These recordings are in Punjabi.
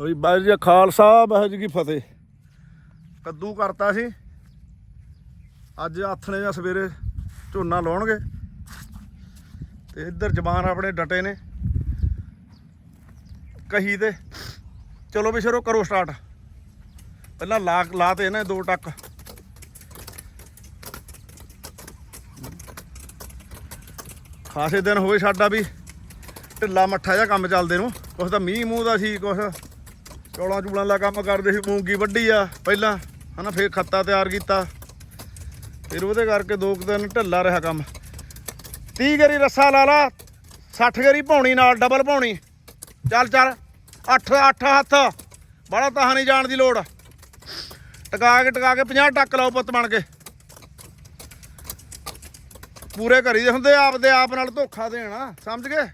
ਓਏ ਬਾਈ ਜੀ, ਖਾਲਸਾ, ਵਾਹਿਗੁਰੂ ਜੀ ਕੀ ਫਤਿਹ। ਕੱਦੂ ਕਰਤਾ ਸੀ। ਅੱਜ ਆਥਣੇ ਜਾਂ ਸਵੇਰੇ ਝੋਨਾ ਲਾਉਣਗੇ। ਤੇ ਇੱਧਰ ਜਵਾਨ ਆਪਣੇ ਡਟੇ ਨੇ। ਕਹੀ ਤੇ, ਚਲੋ ਵੀ ਸ਼ਰੋ ਕਰੋ ਸਟਾਰਟ ਪਹਿਲਾਂ ਲਾ ਲਾ ਤੇ ਇਹਨੇ ਦੋ ਟੱਕ। ਖਾਸੇ ਦਿਨ ਹੋਏ ਸਾਡਾ ਵੀ। ਢਿੱਲਾ ਮੱਠਾ ਜਿਹਾ ਕੰਮ ਚੱਲਦੇ ਨੂੰ। ਕੁਛ ਤਾਂ ਮੀਂਹ ਮੂੰਹ ਦਾ ਸੀ, ਕੁਛ ਚੌਲਾਂ ਚੂਲਾਂ ਦਾ ਕੰਮ ਕਰਦੇ ਸੀ, ਮੂੰਗੀ ਵੱਢੀ ਆ ਪਹਿਲਾਂ, ਹਨਾ, ਫੇਰ ਖੱਤਾ ਤਿਆਰ ਕੀਤਾ। ਫਿਰ ਉਹਦੇ ਕਰਕੇ ਦੋ ਕੁ ਦਿਨ ਢਿੱਲਾ ਰਿਹਾ ਕੰਮ। 30 ਗਰੀ ਰੱਸਾ ਲਾ ਲਾ 60 ਗਰੀ ਪਾਉਣੀ ਨਾਲ ਡਬਲ ਪਾਉਣੀ ਚੱਲ ਚੱਲ 8 8 ਹੱਥ ਬੜਾ ਤਾਂ ਨਹੀਂ ਜਾਣ ਦੀ ਲੋੜ। ਟਕਾ ਕੇ ਟਕਾ ਕੇ 50 ਟੱਕ ਲਾਓ ਪੁੱਤ ਬਣ ਕੇ। ਪੂਰੇ ਘਰੀ ਦੇ ਹੁੰਦੇ, ਆਪਦੇ ਆਪ ਨਾਲ ਧੋਖਾ ਦੇਣਾ, ਸਮਝ ਗਏ?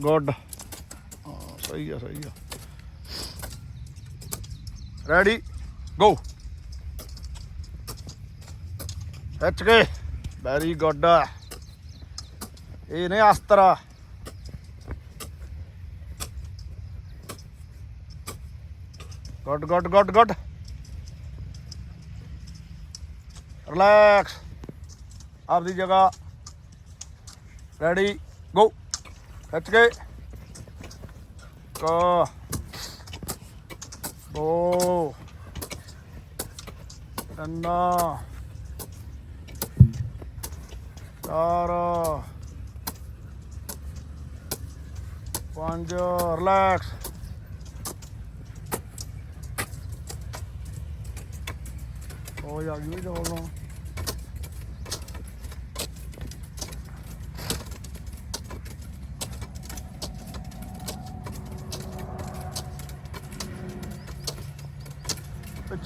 ਗੁੱਡ ਹਾਂ, ਸਹੀ ਆ ਸਹੀ ਆ। ਰੈਡੀ ਗੋ ਖਿੱਚ ਕੇ ਵੈਰੀ ਗੁੱਡ ਇਹ ਨੇ ਅਸਤਰਾ। Good good good good relax ਆਪਦੀ ਜਗ੍ਹਾ। ਰੈਡੀ ਗੋ ਖਿੱਚ ਕੇ ਕਾ ਦੋ ਤਿੰਨ ਚਾਰ ਪੰਜ ਰਿਲੈਕਸ ਹੋ ਜਾ ਗਈ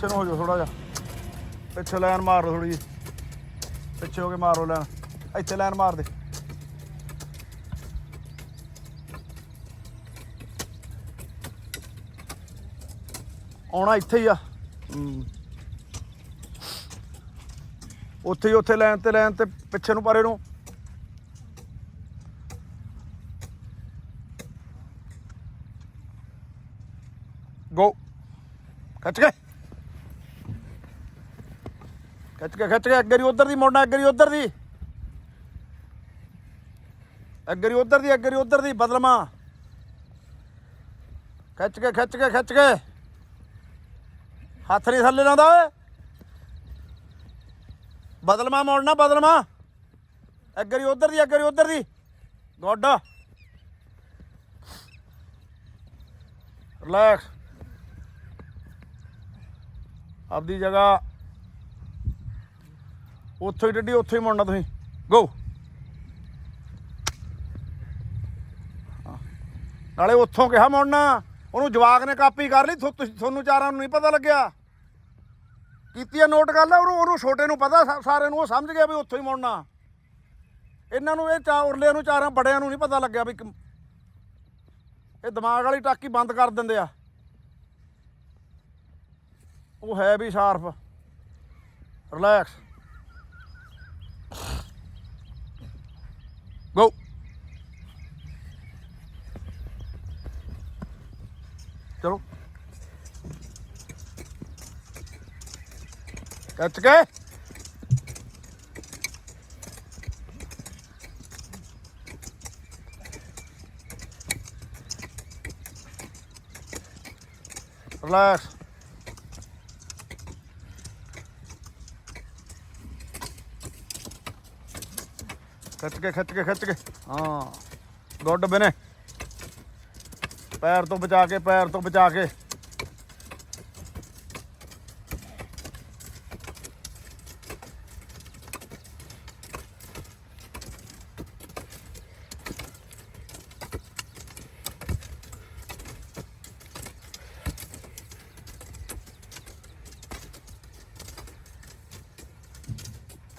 ਪਿੱਛੇ ਨੂੰ ਹੋ ਜਾਓ ਥੋੜਾ ਜਿਹਾ। ਪਿੱਛੇ ਲਾਈਨ ਮਾਰ ਲਓ ਥੋੜੀ ਜੀ ਪਿੱਛੇ ਹੋ ਕੇ ਮਾਰੋ ਲਾਈਨ। ਇੱਥੇ ਲਾਈਨ ਮਾਰ ਦੇ। ਆਉਣਾ ਇੱਥੇ ਹੀ ਆ। ਉੱਥੇ ਹੀ, ਉੱਥੇ ਲਾਈਨ ਤੇ ਲਾਈਨ ਤੇ ਪਿੱਛੇ ਨੂੰ ਪਰੇ ਨੂੰ। ਗੋ ਖਿੱਚ ਕੇ। ਖਿੱਚ ਕੇ ਖਿੱਚ ਕੇ, ਅੱਗੇ ਦੀ, ਉਧਰ ਦੀ ਮੋੜਨਾ, ਅੱਗੇ ਦੀ, ਉਧਰ ਦੀ। ਅੱਗੇ ਦੀ, ਉਧਰ ਦੀ, ਅੱਗੇ ਦੀ, ਉਧਰ ਦੀ ਬਦਲਮਾ ਖਿੱਚ ਕੇ ਖਿੱਚ ਕੇ ਖਿੱਚ ਕੇ। ਹੱਥ ਨਹੀਂ ਥੱਲੇ ਲਾਉਂਦਾ, ਓਏ। ਬਦਲਮਾ ਮੋੜਨਾ ਬਦਲਮਾ ਅੱਗੇ ਦੀ, ਉਧਰ ਦੀ, ਅੱਗੇ ਦੀ, ਉਧਰ ਦੀ। ਗੁੱਡ। ਰਿਲੈਕਸ। ਆਪਦੀ ਜਗ੍ਹਾ ਉੱਥੋਂ ਹੀ ਡੱਡੀ, ਉੱਥੋਂ ਹੀ ਮੁੜਨਾ ਤੁਸੀਂ। ਗੋ ਨਾਲੇ ਉੱਥੋਂ ਕਿਹਾ ਮੁੜਨਾ ਉਹਨੂੰ ਜਵਾਕ ਨੇ ਕਾਪੀ ਕਰ ਲਈ ਤੁਸੀਂ- ਤੁਹਾਨੂੰ ਚਾਰਾਂ ਨੂੰ ਨਹੀਂ ਪਤਾ ਲੱਗਿਆ। ਕੀਤੀ ਆ ਨੋਟ ਗੱਲ, ਉਹਨੂੰ ਉਹਨੂੰ ਛੋਟੇ ਨੂੰ ਪਤਾ, ਸਾ- ਸਾਰਿਆਂ ਨੂੰ ਉਹ ਸਮਝ ਗਿਆ ਵੀ ਉੱਥੋਂ ਹੀ ਮੁੜਨਾ ਇਹਨਾਂ ਨੂੰ ਇਹ ਚਾ ਉਰਲਿਆਂ ਨੂੰ ਚਾਰਾਂ, ਬੜਿਆਂ ਨੂੰ ਨਹੀਂ ਪਤਾ ਲੱਗਿਆ ਵੀ ਇਹ ਦਿਮਾਗ ਵਾਲੀ ਟਾਕੀ ਬੰਦ ਕਰ ਦਿੰਦੇ ਆ। ਉਹ ਹੈ ਵੀ ਸ਼ਾਰਪ। ਰਿਲੈਕਸ ਗੋ ਚਲੋ ਕੱਚ ਕੇ ਰਿਲੈਕਸ ਖਿੱਚ ਕੇ ਖਿੱਚ ਕੇ ਖਿੱਚ ਕੇ। ਹਾਂ। ਗੁੱਡ ਬਨੇ। ਪੈਰ ਤੋਂ ਬਚਾ ਕੇ ਪੈਰ ਤੋਂ ਬਚਾ ਕੇ।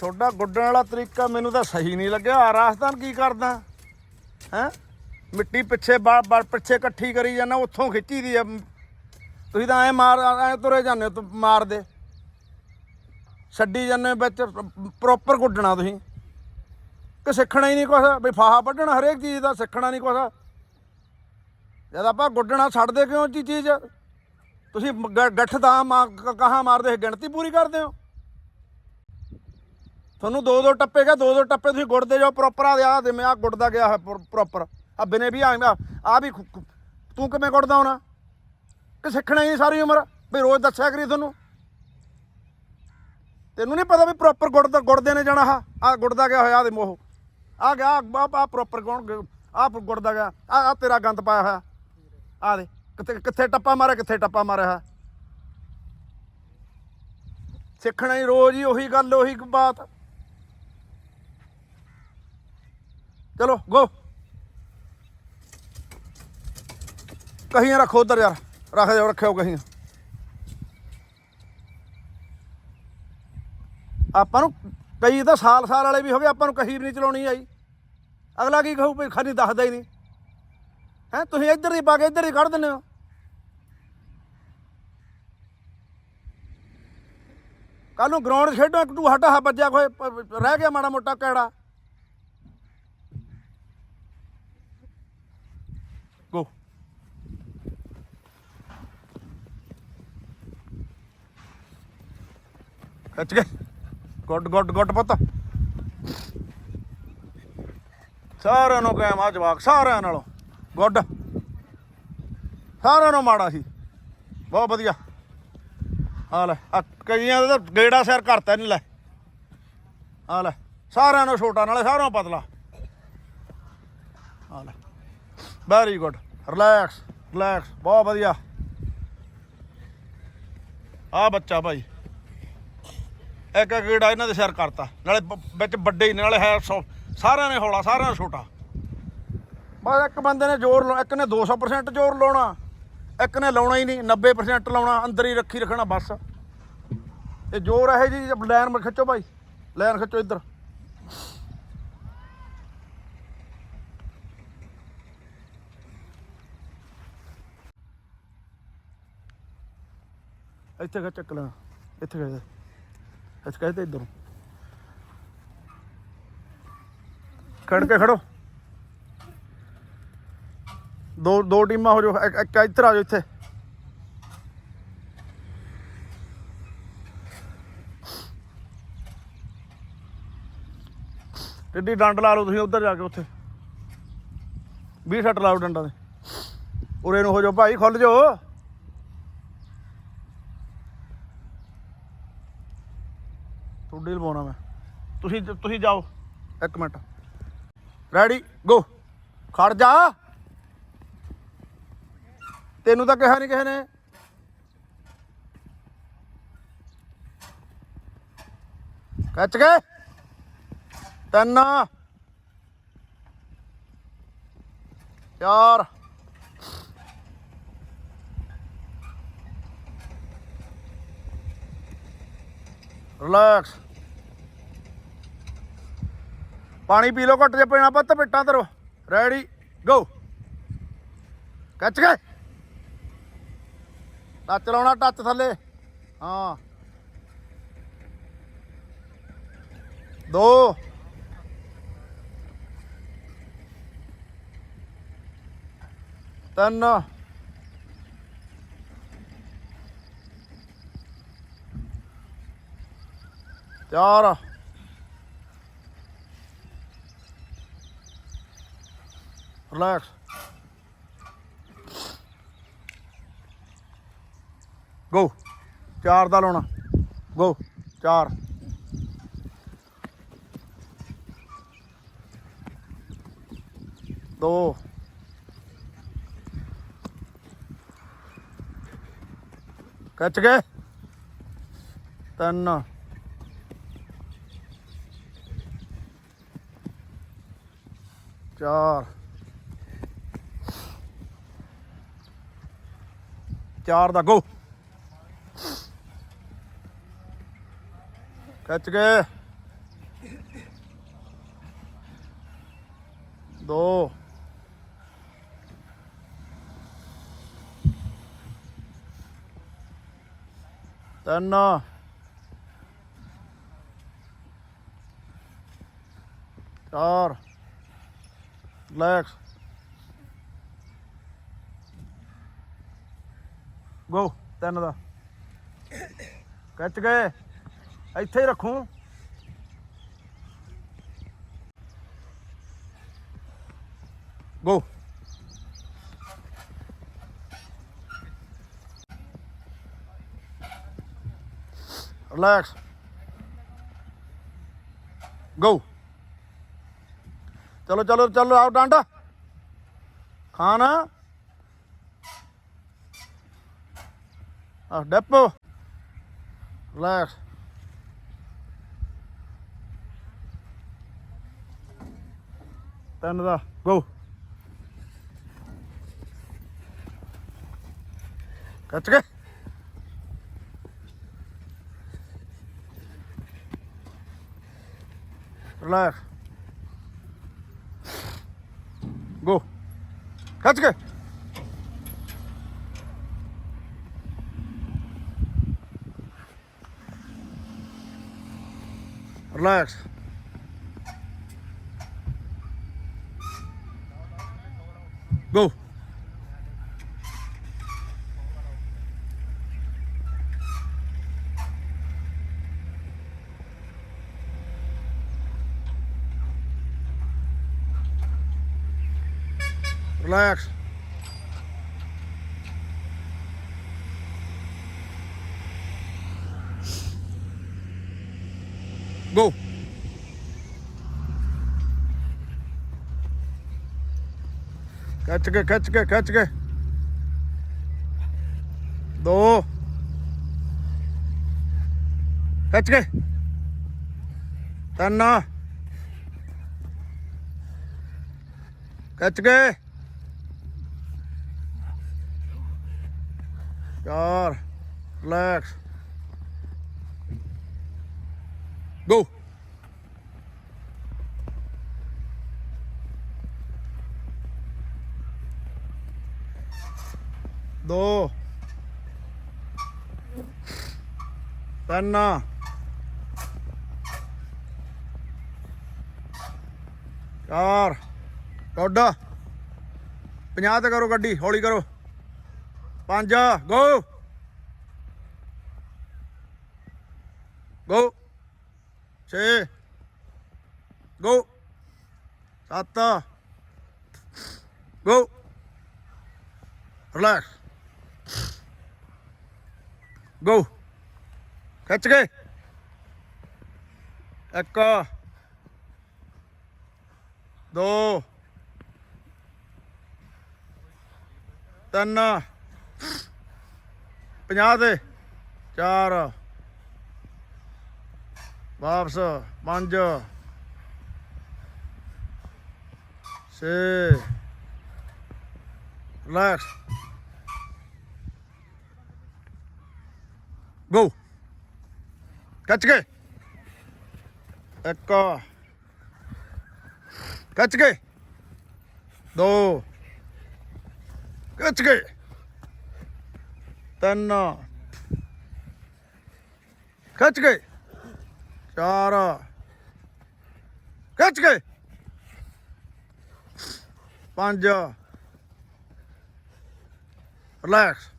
ਤੁਹਾਡਾ ਗੁੱਡਣ ਵਾਲਾ ਤਰੀਕਾ ਮੈਨੂੰ ਤਾਂ ਸਹੀ ਨਹੀਂ ਲੱਗਿਆ। ਆ ਰਾਜਸਥਾਨ ਕੀ ਕਰਦਾ? ਹੈ? ਮਿੱਟੀ ਪਿੱਛੇ ਬੜ ਪਿੱਛੇ ਇਕੱਠੀ ਕਰੀ ਜਾਂਦਾ, ਉੱਥੋਂ ਖਿੱਚੀ ਦੀ ਆ। ਤੁਸੀਂ ਤਾਂ ਐ ਮਾਰ, ਐ ਤੁਰੇ ਜਾਂਦੇ ਹੋ ਮਾਰਦੇ ਛੱਡੀ ਜਾਂਦੇ ਵਿੱਚ ਪ੍ਰੋਪਰ ਗੁੱਡਣਾ ਤੁਸੀਂ। ਕਿ ਸਿੱਖਣਾ ਹੀ ਨਹੀਂ ਕੁਛ, ਵੀ ਫਾਹਾ ਵੱਢਣਾ ਹਰੇਕ ਚੀਜ਼ ਦਾ, ਸਿੱਖਣਾ ਨਹੀਂ ਕੁਛ। ਜਦ ਆਪਾਂ ਗੁੱਡਣਾ ਛੱਡਦੇ ਕਿਉਂ ਜੀ ਚੀਜ਼? ਤੁਸੀਂ ਗ- ਗੱਠ ਦਾ ਮਾ ਕਹਾ ਮਾਰਦੇ, ਗਿਣਤੀ ਪੂਰੀ ਕਰਦੇ ਹੋ। ਤੁਹਾਨੂੰ ਦੋ ਦੋ ਟੱਪੇ ਗਿਆ ਦੋ ਦੋ ਟੱਪੇ ਤੁਸੀਂ ਗੁੱਡਦੇ ਜਾਓ ਪ੍ਰੋਪਰ ਆ ਆ ਜਿਵੇਂ ਆ ਗੁੱਡਦਾ ਗਿਆ ਹੈ ਪ੍ਰੋਪਰ ਆ ਬਿਨੇ ਵੀ ਆ ਆ ਵੀ ਤੂੰ ਕਿਵੇਂ ਗੁੜਦਾ ਹੋਣਾ? ਕਿ ਸਿੱਖਣਾ ਹੀ ਸਾਰੀ ਉਮਰ? ਵੀ ਰੋਜ਼ ਦੱਸਿਆ ਕਰੀ ਤੁਹਾਨੂੰ। ਤੈਨੂੰ ਨਹੀਂ ਪਤਾ ਵੀ ਪ੍ਰੋਪਰ ਗੁੱਡਦਾ ਗੁੱਡਦੇ ਨੇ ਜਾਣਾ ਆ ਆ ਗੁੱਡਦਾ ਗਿਆ ਹੋਇਆ ਆ ਦੇ ਮੋਹ। ਆ ਗਿਆ ਆ ਆ ਪ੍ਰੋਪਰ ਗੁਣ ਆ ਗੁੱਡਦਾ ਗਿਆ। ਆ ਆ ਤੇਰਾ ਗੰਦ ਪਾਇਆ ਹੋਇਆ। ਆ ਦੇ ਕਿੱਥੇ ਕਿੱਥੇ ਟੱਪਾ ਮਾਰਿਆ, ਕਿੱਥੇ ਟੱਪਾ ਮਾਰਿਆ ਹੈ ਸਿੱਖਣਾ ਹੀ ਰੋਜ਼ ਹੀ ਉਹੀ ਗੱਲ, ਉਹੀ ਬਾਤ। ਚਲੋ ਗੋ ਕਹੀਆਂ ਰੱਖੋ ਉਧਰ ਯਾਰ, ਰੱਖ ਦਿਓ, ਰੱਖਿਓ ਕਹੀਆਂ। ਆਪਾਂ ਨੂੰ ਕਈ ਤਾਂ ਸਾਲ ਸਾਲ ਵਾਲੇ ਵੀ ਹੋਵੇ, ਆਪਾਂ ਨੂੰ ਕਹੀ ਵੀ ਨਹੀਂ ਚਲਾਉਣੀ ਆਈ। ਅਗਲਾ ਕੀ ਕਹੂ, ਵੀ ਖਾਨੀ ਦੱਸਦਾ ਹੀ ਨਹੀਂ। ਹੈ, ਤੁਸੀਂ ਇੱਧਰ ਦੀ ਪਾ ਕੇ ਇੱਧਰ ਹੀ ਕੱਢ ਦਿੰਦੇ ਹੋ। ਕੱਲ ਨੂੰ ਗਰਾਊਂਡ ਖੇਡੋ, ਇੱਕ ਟੂ ਹਟਾ ਵੱਜਿਆ ਕੋਈ ਰਹਿ ਗਿਆ ਮਾੜਾ ਮੋਟਾ ਕਿਹੜਾ ਗੋ ਖੱਚ ਕੇ। ਗੁੱਡ ਗੁੱਡ ਗੁੱਡ ਪੁੱਤ। ਸਾਰਿਆਂ ਨੂੰ ਕਾਇਮ ਆ ਜਵਾਕ, ਸਾਰਿਆਂ ਨਾਲੋਂ। ਗੁੱਡ। ਸਾਰਿਆਂ ਨੂੰ ਮਾੜਾ ਸੀ। ਬਹੁਤ ਵਧੀਆ। ਆ ਲੈ, ਆ ਕਈਆਂ ਦਾ ਤਾਂ ਗੇੜਾ ਸਿਰ ਕਰਤਾ ਨਹੀਂ ਲੈ। ਆ ਲੈ, ਸਾਰਿਆਂ ਨੂੰ ਛੋਟਾ, ਨਾਲੇ ਸਾਰਿਆਂ ਨੂੰ ਪਤਲਾ। ਆ ਲੈ। ਵੈਰੀ ਗੁੱਡ ਰਿਲੈਕਸ ਰਿਲੈਕਸ ਬਹੁਤ ਵਧੀਆ। ਆ ਬੱਚਾ ਭਾਈ। ਇੱਕ ਇੱਕ ਗੇੜਾ ਇਹਨਾਂ ਦੇ ਸਿਰ ਕਰਤਾ। ਨਾਲੇ ਬ- ਵਿੱਚ ਵੱਡੇ ਹੀ ਨੇ, ਨਾਲੇ ਹੈ ਸੌ- ਸਾਰਿਆਂ ਨੇ ਹੌਲਾ ਸਾਰਿਆਂ ਨੇ ਛੋਟਾ। ਬਸ ਇੱਕ ਬੰਦੇ ਨੇ ਜ਼ੋਰ ਲਾਉਣਾ ਇੱਕ ਨੇ 200% ਜ਼ੋਰ ਲਾਉਣਾ ਇੱਕ ਨੇ ਲਾਉਣਾ ਹੀ ਨਹੀਂ 90% ਲਾਉਣਾ ਅੰਦਰ ਹੀ ਰੱਖੀ ਰੱਖਣਾ ਬਸ। ਇਹ ਜ਼ੋਰ ਇਹ ਜੀ ਲਾਈਨ ਖਿੱਚੋ ਭਾਈ ਲਾਈਨ ਖਿੱਚੋ ਇੱਧਰ। ਇੱਥੇ ਖਿੱਚ ਚੱਕ ਲੈਣਾ ਇੱਥੇ ਖਿੱਚ। ਇੱਥੇ ਖਿੱਚ ਤੇ ਇੱਧਰ। ਖੜ ਕੇ ਖੜੋ। ਦੋ ਦੋ ਟੀਮਾਂ ਹੋ ਜਾਓ, ਇੱਕ ਇੱਕ ਇੱਧਰ ਆ ਜਾਓ ਇੱਥੇ। ਟਿੱਡੀ ਡੰਡ ਲਾ ਲਓ ਤੁਸੀਂ, ਉੱਧਰ ਜਾ ਕੇ ਉੱਥੇ। 20 ਸੱਟ ਲਾਓ ਡੰਡਾਂ ਦੇ। ਉਰੇ ਨੂੰ ਹੋ ਜਾਓ, ਭਾਈ ਖੁੱਲ ਜਾਓ। ਤੁਹਾਡੀ ਲਵਾਉਣਾ ਮੈਂ। ਤੁਸੀਂ ਤੁਸੀਂ ਜਾਓ। ਇੱਕ ਮਿੰਟ। ਰੈਡੀ ਗੋ ਖੜ ਜਾ। ਤੈਨੂੰ ਤਾਂ ਕਿਹਾ ਨਹੀਂ ਕਿਸੇ ਨੇ। ਕੱਚ ਗਏ ਤਿੰਨ। ਚਾਰ। ਰਿਲੈਕਸ ਪਾਣੀ ਪੀ ਲਓ ਘੱਟ ਜੇ ਪੀਣਾ ਪੁੱਤ, ਪਿੱਟਾਂ ਧਰੋ। ਰੈਡੀ ਗੋ ਕੱਚ ਗਏ ਟੱਚ ਲਾਉਣਾ ਟੱਚ ਥੱਲੇ। ਹਾਂ। ਦੋ। ਤਿੰਨ। ਚਾਰ ਰਿਲੈਕਸ ਗੋ ਚਾਰ ਦਾ ਲਾਉਣਾ। ਗੋ ਚਾਰ। ਦੋ। ਕੱਚ ਗਏ ਤਿੰਨ। ਚਾਰ। ਚਾਰ ਦਾ ਗੋ ਕੱਚ ਕੇ। ਦੋ। ਤਿੰਨ। ਚਾਰ। ਰਿਲੈਕਸ ਗੋ ਤਿੰਨ ਦਾ ਕੱਚ ਗਏ ਇੱਥੇ ਹੀ ਰੱਖੂ ਗੋ ਰਿਲੈਕਸ ਗੋ ਚਲੋ ਚਲੋ ਚਲੋ ਆਓ ਡਾਂਡਾ ਖਾਣਾ ਆ ਡੈਪੋ ਰਿਲੈਕਸ ਤਿੰਨ ਦਾ ਗੋ ਕੱਚ ਕੇ ਰਿਲੈਕਸ ਗੋ ਕੱਚ ਕੇ ਰਿਲੈਕਸ ਗੋ ਰਿਲੈਕਸ ਗੋ ਖਿੱਚ ਕੇ ਖਿੱਚ ਕੇ ਖਿੱਚ ਕੇ ਦੋ ਖਿੱਚ ਕੇ ਤਿੰਨ ਖਿੱਚ ਕੇ ਚਾਰ ਰਿਲੈਕਸ ਗੋ ਦੋ। ਤਿੰਨ। ਚਾਰ। ਗੁੱਡ 50 ਤੇ ਕਰੋ ਗੱਡੀ ਹੌਲੀ ਕਰੋ। ਪੰਜ ਗੋ ਗੋ 6 ਗੋ 7 ਗੋ ਰਿਲੈਕਸ ਗੋ ਖਿੱਚ ਕੇ। ਇੱਕ। ਦੋ। ਤਿੰਨ। 50 ਤੇ ਚਾਰ ਵਾਪਸ ਪੰਜ ਛੇ ਰਿਲੈਕਸ ਗੋ ਕੱਚ ਕੇ ਇੱਕ ਕੱਚ ਕੇ ਦੋ ਕੱਚ ਕੇ ਤਿੰਨ। ਕੱਚ ਕੇ ਚਾਰ। ਕੱਚ ਕੇ ਪੰਜ। ਰਿਲੈਕਸ